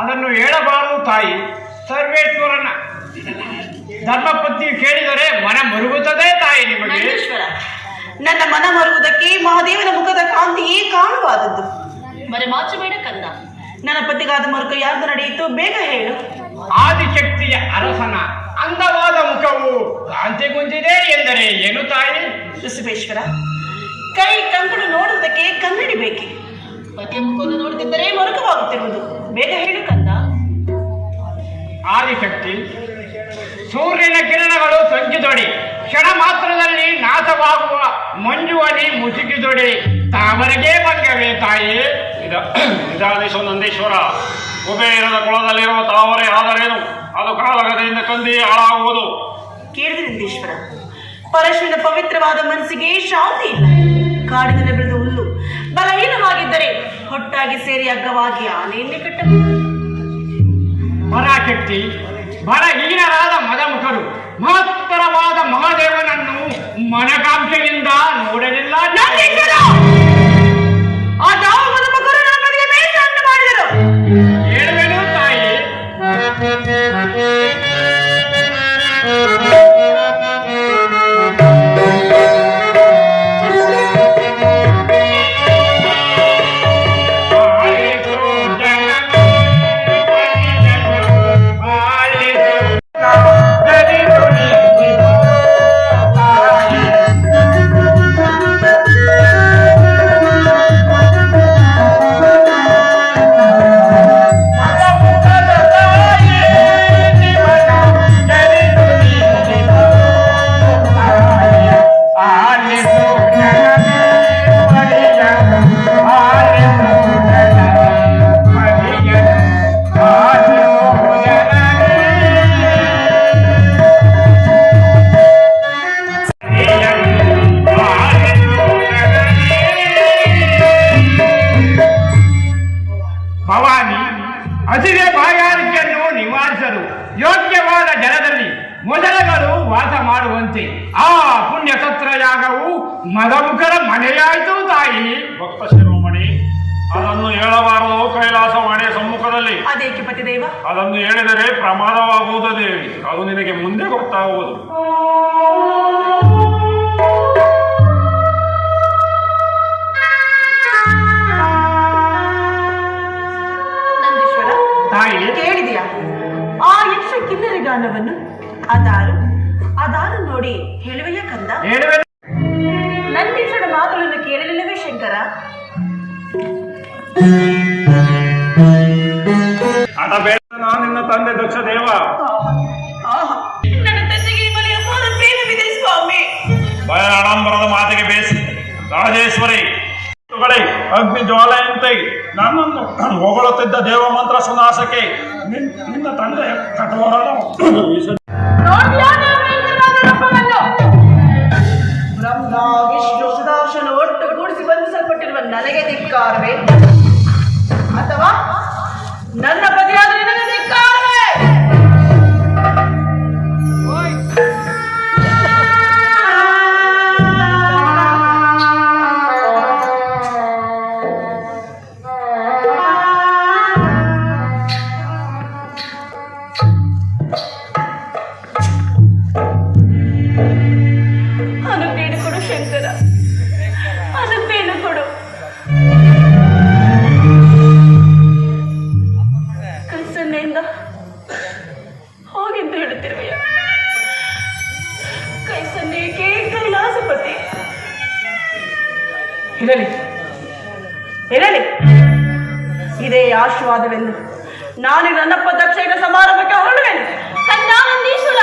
ಅದನ್ನು ಹೇಳಬಾರದು ತಾಯಿ. ಸರ್ವೇಶ್ವರನ ಧರ್ಮಪತ್ನಿ ಕೇಳಿದರೆ ಮನ ಮರುಗುತ್ತದೆ ತಾಯಿ ನಿಮಗೆ. ನನ್ನ ಮನ ಮರುಗುವುದಕ್ಕೆ ಮಹಾದೇವನ ಮುಖದ ಕಾಂತಿಯೇ ಕಾಣುವಾದದ್ದು ಮರೆ ಮಾಚಬೇಡ ಕಂದ. ನನ್ನ ಪತಿಗಾದ ಮರುಕ ಯಾರ್ದು ನಡೆಯಿತು ಬೇಗ ಹೇಳು. ಆದಿಶಕ್ತಿಯ ಅರಸನ ಅಂದವಾದ ಮುಖವು ಕಾಂತಿಗುಂದಿದೆ ಎಂದರೆ ಏನು ತಾಯಿ? ಋಷಭೇಶ್ವರ ಕೈ ಕಂಕಣ ನೋಡುವುದಕ್ಕೆ ಕನ್ನಡಿ ಬೇಕೆ? ಪತಿಯ ಮುಖವನ್ನು ನೋಡುತ್ತಿದ್ದರೆ ಮರುಕವಾಗುತ್ತಿರುವುದು. ಬೇಗ ಹೇಳು ಕಂದ. ಆದಿಶಕ್ತಿ ಸೂರ್ಯನ ಕಿರಣಗಳು ಸಂಚಿದೊಡಿ ಕ್ಷಣ ಮಾತ್ರದಲ್ಲಿ ನಾಶವಾಗುವ ಮಂಜುವನಿ ಮುಸುಕಿದೊಡಿ. ತಾವರೆಗೆ ಭಂಗವೇ ತಾಯಿ. ಇದ ಇದಾದೇಶು ನಂದೀಶ್ವರ. ಕುಬೇರದ ಕುಳದಲ್ಲಿರುವ ತಾವರೆ ಆದರೇನು ಅದು ಕಾಲಗದೆಯಿಂದ ಕಂದಿ ಹಾಳಾಗುವುದು. ಕೇಳಿದ ನಂದೀಶ್ವರ. ಪರಶುವಿನ ಪವಿತ್ರವಾದ ಮನಸ್ಸಿಗೆ ಶಾಂತಿ ಇಲ್ಲ. ಕಾಡಿನಲ್ಲಿ ಬೆಳೆದ ಹುಲ್ಲು ಬಲಹೀನವಾಗಿದ್ದರೆ ಹೊಟ್ಟಾಗಿ ಸೇರಿ ಅಗ್ಗವಾಗಿ ಆನೆಯನ್ನೇ ಕಟ್ಟಬಹುದು ಪರಾಶಕ್ತಿ ಬಲಹೀನರಾದ ಮದಮುಖರು ಮಹತ್ತರವಾದ ಮಹಾದೇವನನ್ನು ಮನಕಾಂಕ್ಷೆಯಿಂದ ನೋಡಲಿಲ್ಲ. ತಾಯಿ ಕೇಳಿದೆಯಾ? ಆ ಯಕ್ಷ ಕಿನ್ನರಿ ಗಾನವನ್ನು ಅದಾರು. ಅದಾರು ನೋಡಿ ಹೇಳುವೆಯ ಕಂದ? ನಂದೀಶನ ಮಾತುಗಳನ್ನು ಕೇಳಲಿಲ್ಲವೇ ಶಂಕರ? ನಾನು ನಿನ್ನ ತಂದೆ ದಕ್ಷ ದೇವ. ಆಡಂಬರದ ಮಾತಿಗೆ ಬೇಸಿ ರಾಜೇಶ್ವರಿ. ಅಗ್ನಿ ಅಗ್ನಿ ಜ್ವಾಲೆಯಂತೆ ನನ್ನನ್ನು ಹೊಗಳುತ್ತಿದ್ದ ದೇವ ಮಂತ್ರ ಸುನಾಶಕ್ಕೆ ನಿನ್- ನಿನ್ನ ತಂದೆ ಕಠೋರನು ಬ್ರಹ್ಮ ವಿಷ್ಣು ಸುದರ್ಶನ ಒಟ್ಟು ಗೂಡಿಸಿ ಬಂಧಿಸಲ್ಪಟ್ಟಿರುವ ನನಗೆ ಧಿಕ್ಕಾರವೇ? ಅಥವಾ ನನ್ನ ಪತಿಯಾದ ನಿನಗೆ ಕೈಲಾಸಪತಿ ಇರಲಿ. ಇರಲಿ. ಇದೇ ಆಶೀರ್ವಾದವೆಂದು ನಾನು ನನ್ನಪ್ಪ ದಕ್ಷಿಣ ಸಮಾರಂಭಕ್ಕೆ ಹೊರಡುವೆನು. ಕನ್ಯಾನಂದೀಶ್ವರ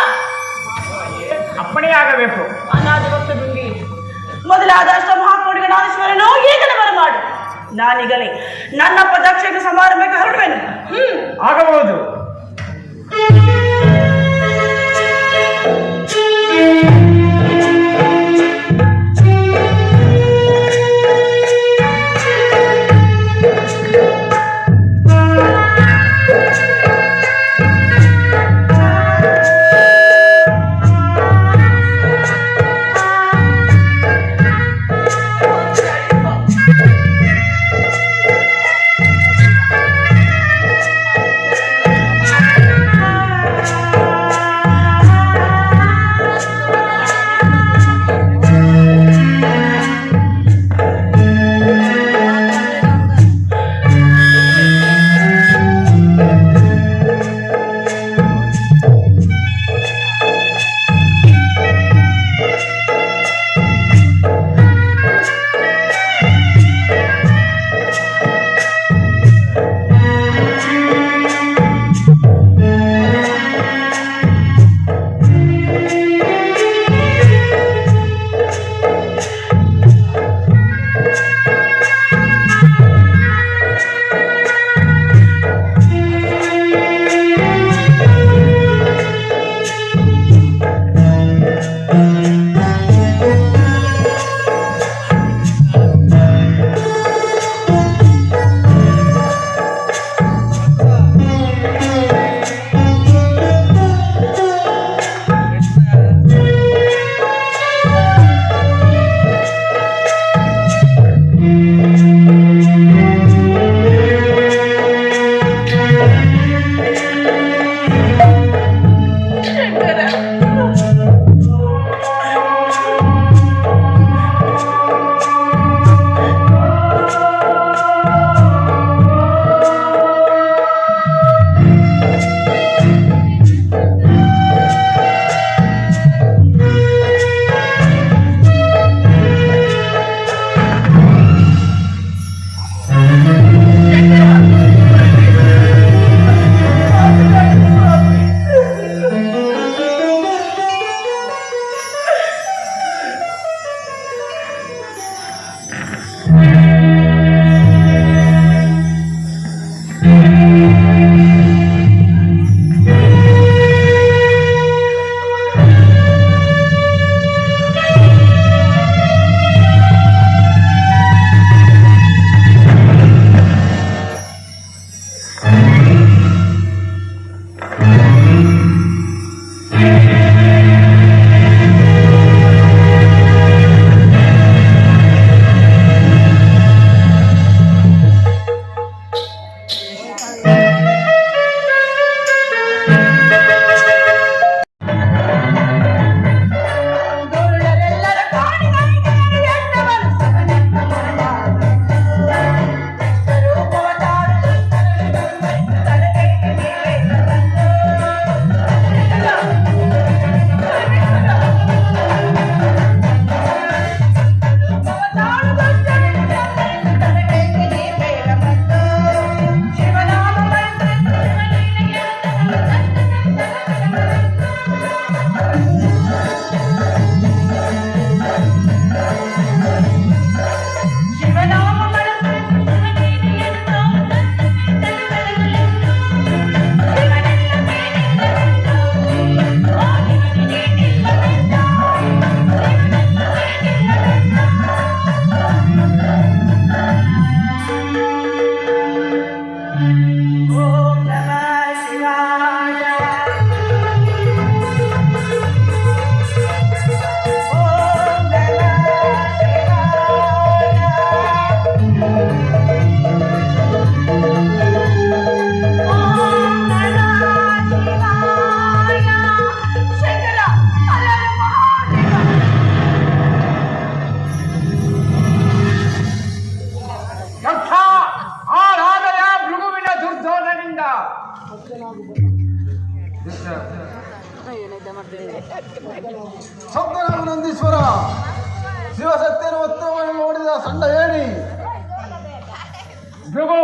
ಅಪ್ಪಣೆಯಾಗಬೇಕು ಅನಾದಿ ಭಕ್ತ ಮೊದಲಾದಷ್ಟು ಮೊದಲಾದ ಅಷ್ಟಮಹಾಕೋಟಿಗಣಾಧೀಶ್ವರನೋ ಈಗಲೇ ಬರಮಾಡು. ನಾನೀಗಲೇ ನನ್ನ ಪ್ರದಕ್ಷಿಣ ಸಮಾರಂಭಕ್ಕೆ ಹೊರಡುವೆನು. ಹ್ಮ್. ಆಗಬಹುದು. ನಂದೀಶ್ವರ ಶಿವಶಕ್ತಿಯನ್ನು ಉತ್ತಮವಾಗಿ ನೋಡಿದ ಸಣ್ಣ ಹೇಳಿ. ಭೃಗು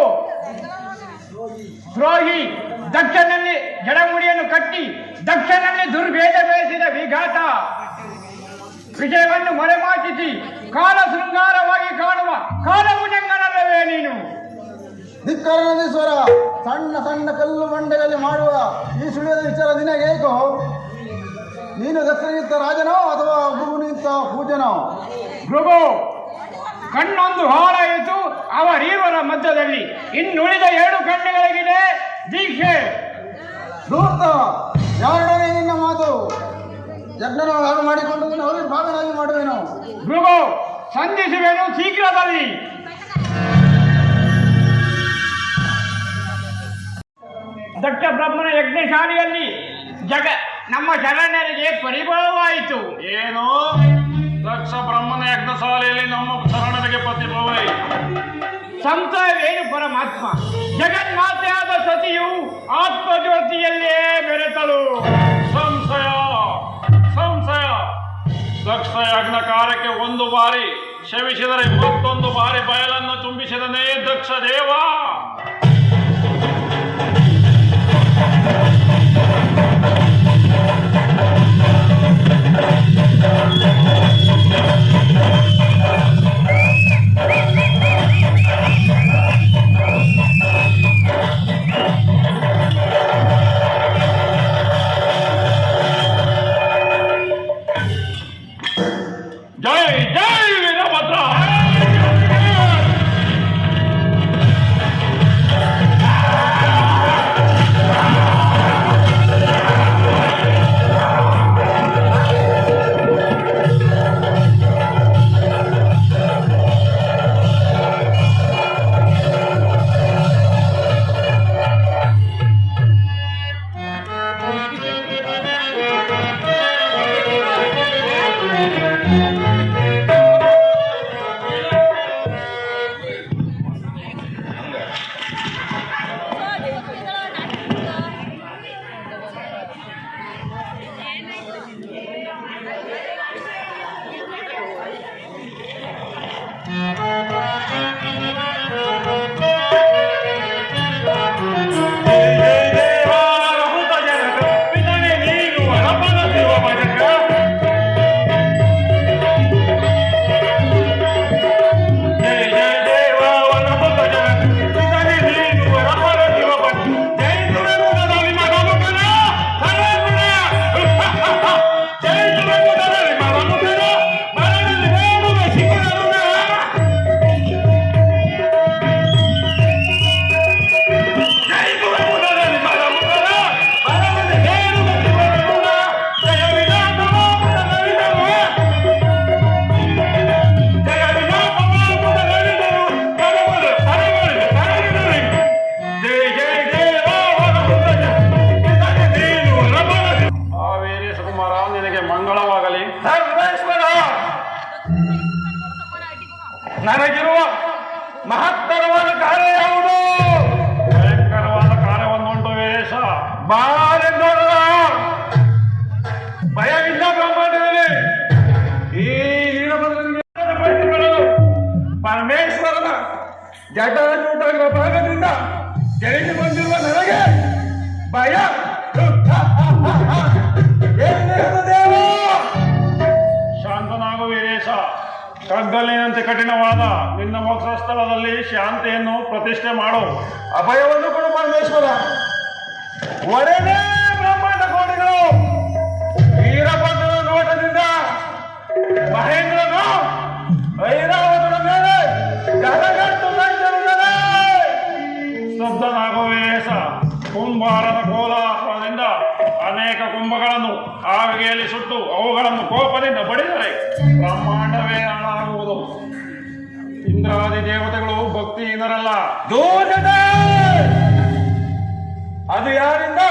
ದ್ರೋಹಿ ದಕ್ಷನಲ್ಲಿ ಜಡಮುಡಿಯನ್ನು ಕಟ್ಟಿ ದಕ್ಷನಲ್ಲಿ ದುರ್ಭೇದ ಬೆಳೆಸಿದ ವಿಘಾತ. ವಿಜಯವನ್ನು ಮರೆಮಾಚಿಸಿ ಕಾಲ ಶೃಂಗಾರವಾಗಿ ಕಾಣುವ ಕಾಲಭುಜಂಗನಲ್ಲವೇ ನೀನು. ಧಿಕ್ಕಾರ ನಂದೀಶ್ವರ ಸಣ್ಣ ಸಣ್ಣ ಕಲ್ಲು ಬಂಡೆಯಲ್ಲಿ ಮಾಡುವ ಈ ಸುಳಿಯದ ವಿಚಾರ ನಿನಗೇಕೋ? ನೀನು ದಕ್ಷಿಣಗಿಂತ ರಾಜನೋ ಅಥವಾ ಗುರುವಿನಿಂತ ಪೂಜನೋ ಭೃಗು ಕಣ್ಣೊಂದು ಹಾಳಾಯಿತು ಅವರೀವರ ಮಧ್ಯದಲ್ಲಿ ಇನ್ನುಳಿದ ಎರಡು ಕಣ್ಣುಗಳಿಗಿದೆ. ದೀಕ್ಷೆ. ಧೂರ್ತ ಯಾರೊಡನೆ ನಿನ್ನ ಮಾತು? ಯಜ್ಞನ ಹಾಳು ಮಾಡಿಕೊಂಡು ಅವರಿಗೆ ಭಾಗನಾಗಿ ಮಾಡುವೆನು. ಭೃಗು ಸಂಧಿಸುವೆನು ಶೀಘ್ರದಲ್ಲಿ. ದಟ್ಟ ಬ್ರಹ್ಮನ ಯಜ್ಞಶಾಲೆಯಲ್ಲಿ ಜಗ ನಮ್ಮ ಶರಣರಿಗೆ ಪರಿಭವವಾಯಿತು. ಏನು? ದಕ್ಷ ಬ್ರಹ್ಮನ ಯಜ್ಞಶಾಲೆಯಲ್ಲಿ ನಮ್ಮ ಶರಣರಿಗೆ ಪ್ರತಿಭವ ಸಂತವೇನು ಪರಮಾತ್ಮ? ಜಗನ್ಮಾತೆಯಾದ ಸತಿಯು ಆತ್ಮಜ್ಯೋತಿಯಲ್ಲೇ ಬೆರೆತಳು. ಸಂಶಯ ಸಂಶಯ. ದಕ್ಷ ಯಜ್ಞ ಕಾರ್ಯಕ್ಕೆ ಒಂದು ಬಾರಿ ಕ್ಷಮಿಸಿದರೆ ಮತ್ತೊಂದು ಬಾರಿ ಬಯಲನ್ನು ತುಂಬಿಸಿದನೇ ದಕ್ಷ ದೇವ. ಕಗ್ಗಲ್ಲಿನಂತೆ ಕಠಿಣವಾದ ನಿನ್ನ ಮೋಕ್ಷ ಸ್ಥಳದಲ್ಲಿ ಶಾಂತಿಯನ್ನು ಪ್ರತಿಷ್ಠೆ ಮಾಡು. ಅಭಯವನ್ನು ಕೊಡು ಪರಮೇಶ್ವರ. ಒಡೆದೇ ಬ್ರಹ್ಮಾಂಡ ಕೋಟಿಗಳು ವೀರಭದ್ರನ ನೋಟದಿಂದ ಮಹೇಂದ್ರನು ಐರಾವತನ ಮೇಲೆ ಜಗಗಟ್ಟು ಸಂಚರಿಸಲೇ ಸ್ತಬ್ಧನಾಗು ವೀರೇಶ ಕುಂಭಾರದ ಕೋಲಾಹಲದಿಂದ ಅನೇಕ ಕುಂಭಗಳನ್ನು ಆಗಿಯಲ್ಲಿ ಸುಟ್ಟು ಅವುಗಳನ್ನು ಕೋಪದಿಂದ ಬಡಿದರೆ ಬ್ರಹ್ಮಾಂಡವೇ ಹಾಳಾಗುವುದು ಇಂದ್ರಾದಿ ದೇವತೆಗಳು ಭಕ್ತಿಹೀನರಲ್ಲ. ದೂರದ ಅದು ಯಾರಿಂದ?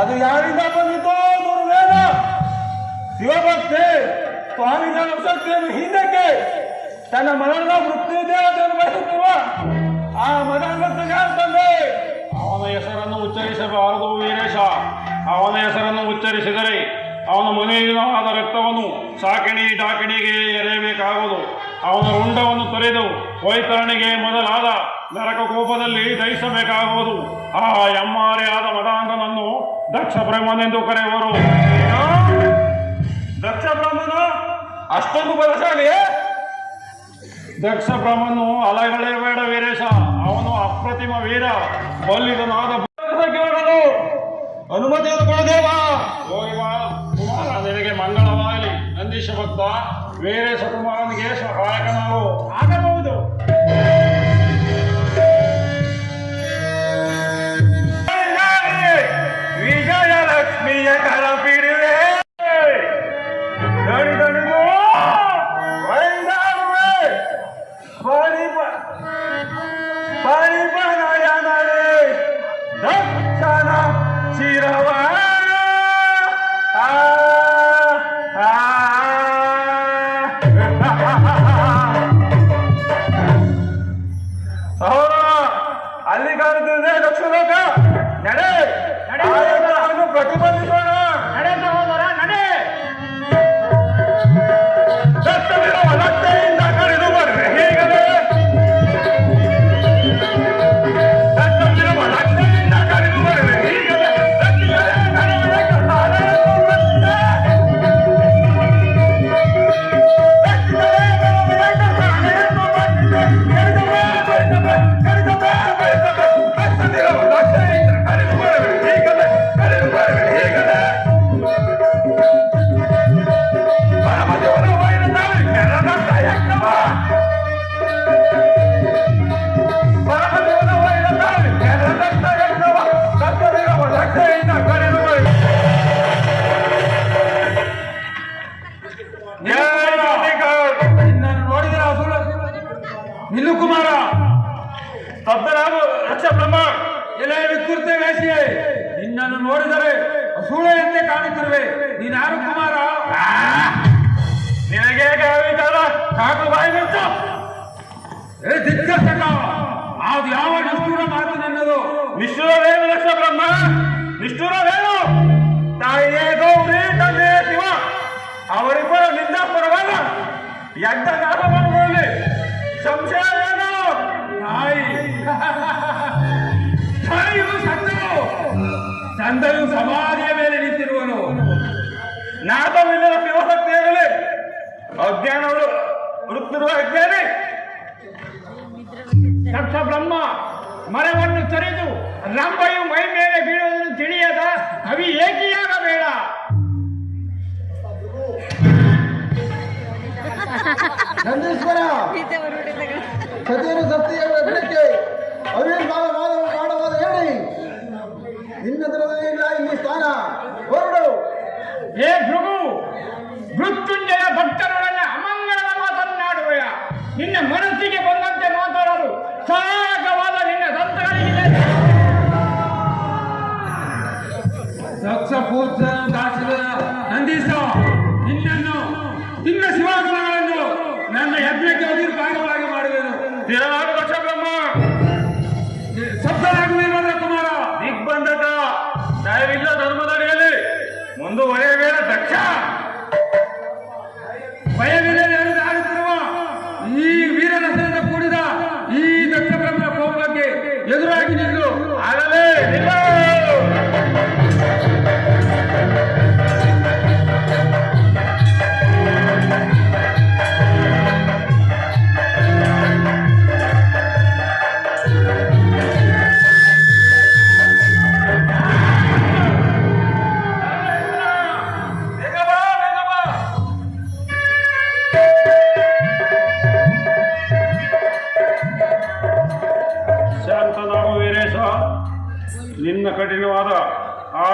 ಅದು ಯಾರಿಂದ ಬಂದಿತೋ ದುರ್ವೇದ ಶಿವಭಕ್ತಿ ಸ್ವಾಮಿಗಳ ಶಕ್ತಿಯನ್ನು ಹಿಂದಕ್ಕೆ ತನ್ನ ಮನದ ವೃತ್ತಿ ದೇವತೆಯನ್ನು ಬಯಸುತ್ತಿರುವ ಆ ಮಗನ ತಂದೆ ಅವನ ಹೆಸರನ್ನು ಉಚ್ಚರಿಸಬಾರದು ವೀರೇಶ. ಅವನ ಹೆಸರನ್ನು ಉಚ್ಚರಿಸಿದರೆ ಅವನ ಮನೆಯಾದ ರಕ್ತವನ್ನು ಸಾಕಣಿ ಡಾಕಣಿಗೆ ಎರೆಯಬೇಕಾಗುವುದು. ಅವನ ರುಂಡವನ್ನು ತೊರೆದು ವೈತರಣಿಗೆ ಮೊದಲಾದ ನರಕ ಕೋಪದಲ್ಲಿ ದಹಿಸಬೇಕಾಗುವುದು. ಆ ಎಮ್ಮಾರೆಯಾದ ಮದಾಂಧನನ್ನು ದಕ್ಷ ಬ್ರಹ್ಮನೆಂದು ಕರೆಯುವರು. ದಕ್ಷ ಬ್ರಹ್ಮನ ಅಷ್ಟೊಂದು ಬಲಶಾಲಿಯೇ ದಕ್ಷ ಬ್ರಹ್ಮನು ಬೇಡ ವೀರೇಶ. ಅವನು ಅಪ್ರತಿಮ ವೀರ. ಬಲ್ಲಿದನಾದ ಅನುಮತಿಯನ್ನು ಕೊಡದೇವ. తప్ప వేరే కుటుంబానికి ఏ సహాయకనాలు? ఆగబోదు ನಿಷ್ಠುರವೇನು ಲಕ್ಷ ಬ್ರಹ್ಮ ನಿಷ್ಠುರವೇನು ತಾಯಿಯೇ ಗೌರಿ ತಂದೆಯೇ ಶಿವ, ಅವರಿಬ್ಬರು ನಿಂದ ಪರವಲ್ಲ ಯಜ್ಞ ನಾಗಮನದಲ್ಲಿ ಸಂಶಯ ಏನು ತಾಯಿ. ತಾಯಿಯು ಸತ್ತರು ತಂದೆಯು ಸಮಾಧಿಯ ಮೇಲೆ ನಿಂತಿರುವನು. ನಾದವಿಲ್ಲದ ಶಿವಭಕ್ತಿಯಾಗಲಿ ಅಜ್ಞಾನಗಳು ಹುಡುಕ್ತಿರುವ ಅಜ್ಞಾನಿ. ದಕ್ಷ ಬ್ರಹ್ಮ. ಮರವನ್ನು ತೊರೆದು ರಂಭೆಯು ಮೈ ಮೇಲೆ ಬೀಳುವುದನ್ನು ತಿಳಿಯದ ಅವಿ ಏಕಿಯಾಗಬೇಡ. ನಂದೀಶ್ವರ ಸತ್ಯ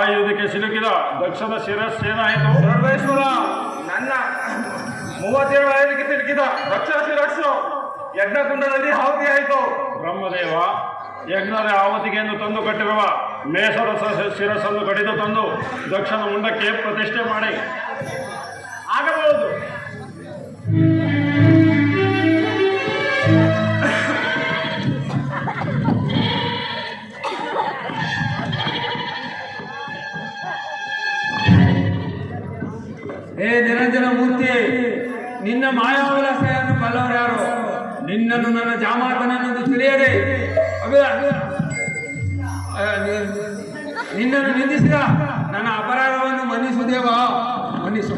ಆಯುಧಕ್ಕೆ ಸಿಲುಕಿದ ದಕ್ಷದ ಶಿರಸ್ಸೇನಾಯಿತು ಸರ್ವೇಶ್ವರ ನನ್ನ ಮೂವತ್ತೇಳು ಐದಕ್ಕೆ ಸಿಲುಕಿದ ದಕ್ಷ ಶಿರಸ್ಸು ಯಜ್ಞಕುಂಡದಲ್ಲಿ ಆಯಿತು. ಬ್ರಹ್ಮದೇವ ಯಜ್ಞದ ಆವತಿಗೆ ಎಂದು ತಂದು ಕಟ್ಟಿರುವ ಮೇಸರ ಸ- ಶಿರಸ್ಸನ್ನು ಕಡಿದು ತಂದು ದಕ್ಷನ ಮುಂಡಕ್ಕೆ ಪ್ರತಿಷ್ಠೆ ಮಾಡಿ. ನಿರಂಜನ ಮೂರ್ತಿ, ನಿನ್ನ ಮಾಯಾವಿಲಾಸೆಯನ್ನು ಬಲ್ಲವರು ಯಾರು? ನಿನ್ನನ್ನು ನನ್ನ ಜಾಮಾತನನ್ನು ತಿಳಿಯದೆ. ನಿನ್ನನ್ನು ನಿಂದಿಸಿದ ನನ್ನ ಅಪರಾಧವನ್ನು ಮನ್ನಿಸುದೇವ ಮನ್ನಿಸು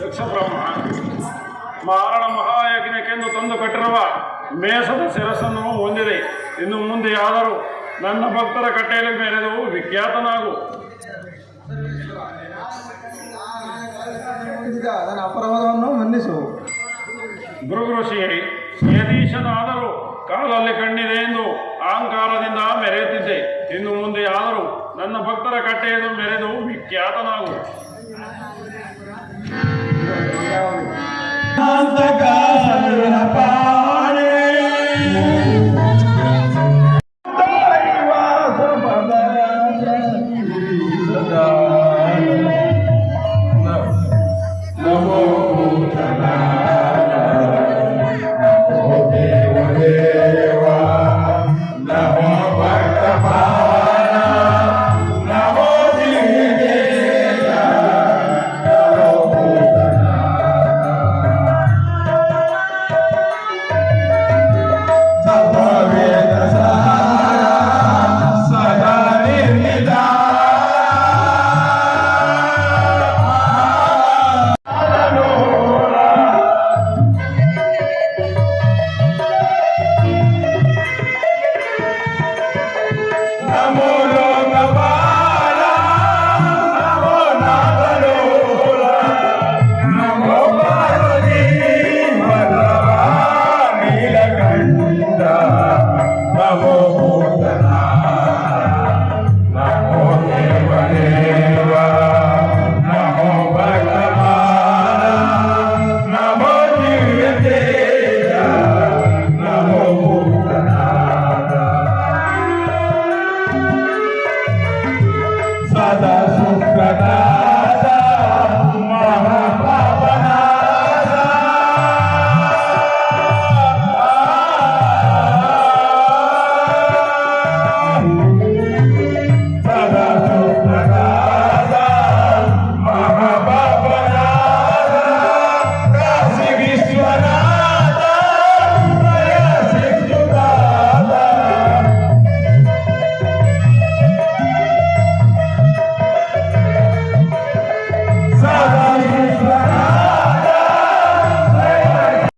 ದಕ್ಷ ಮಾರಣ ಮಹಾಯಜ್ಞಕ್ಕೆಂದು ತಂದು ಕಟ್ಟಿರುವ ಮೇಷದ ಶಿರಸ್ಸನ್ನು ಹೊಂದಿದೆ ಇನ್ನು ಮುಂದೆ ಆದರೂ ನನ್ನ ಭಕ್ತರ ಕಟ್ಟೆಯಲ್ಲಿ ಮೇರೆದು ವಿಖ್ಯಾತನಾಗು. ನನ್ನ ಅಪರಾಧವನ್ನು ಮನ್ನಿಸು. ಭೃಗು ಋಷಿಯೇ ಯತೀಶನಾದರೂ ಕಾಲಲ್ಲಿ ಕಣ್ಣಿದೆ ಎಂದು ಅಹಂಕಾರದಿಂದ ಮೆರೆಯುತ್ತಿದ್ದೆ. ಇನ್ನು ಮುಂದೆ ಆದರೂ ನನ್ನ ಭಕ್ತರ ಕಟ್ಟೆಯನ್ನು ಮೆರೆದು ವಿಖ್ಯಾತನಾಗು.